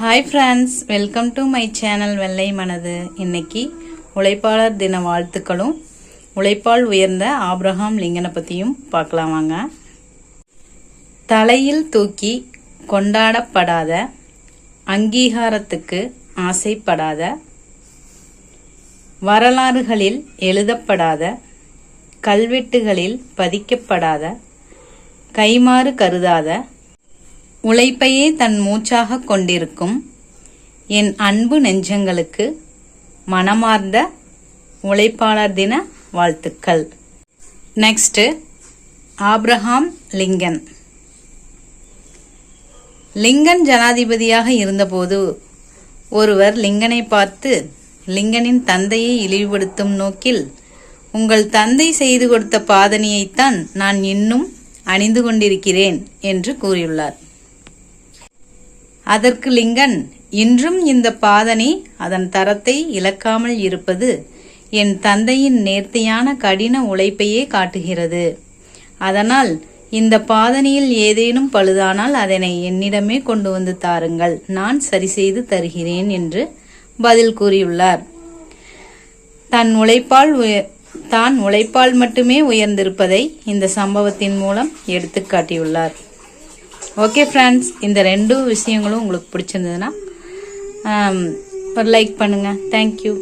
Hi friends welcome to my channel வெள்ளை மனது. இன்னைக்கு உழைப்பாளர் தின வாழ்த்துக்களும் உழைப்பால் உயர்ந்த ஆப்ரஹாம் லிங்கனை பற்றியும் பார்க்கலாம் வாங்க. தலையில் தூக்கி கொண்டாடப்படாத அங்கீகாரத்துக்கு ஆசைப்படாத வரலாறுகளில் எழுதப்படாத கல்வெட்டுகளில் பதிக்கப்படாத கைமாறு கருதாத உழைப்பையே தன் மூச்சாக கொண்டிருக்கும் என் அன்பு நெஞ்சங்களுக்கு மனமார்ந்த உழைப்பாளர் தின வாழ்த்துக்கள். Next Abraham Lincoln. லிங்கன் ஜனாதிபதியாக இருந்தபோது ஒருவர் லிங்கனை பார்த்து லிங்கனின் தந்தையை இழிவுபடுத்தும் நோக்கில் உங்கள் தந்தை செய்து கொடுத்த பாதணியைத்தான் நான் இன்னும் அணிந்து கொண்டிருக்கிறேன் என்று கூறியுள்ளார். அதற்கு லிங்கன் இன்றும் இந்த பாதனை அதன் தரத்தை இழக்காமல் இருப்பது என் தந்தையின் நேர்த்தியான கடின உழைப்பையே காட்டுகிறது. அதனால் இந்த பாதனையில் ஏதேனும் பழுதானால் அதனை என்னிடமே கொண்டு வந்து தாருங்கள். நான் சரி செய்து தருகிறேன் என்று பதில் கூறியுள்ளார். தன் உழைப்பால் உய- தான் உழைப்பால் மட்டுமே உயர்ந்திருப்பதை இந்த சம்பவத்தின் மூலம் எடுத்துக்காட்டியுள்ளார். ஓகே ஃப்ரெண்ட்ஸ் இந்த ரெண்டு விஷயங்களும் உங்களுக்கு பிடிச்சிருந்ததுன்னா ஒரு லைக் பண்ணுங்கள் தேங்க்யூ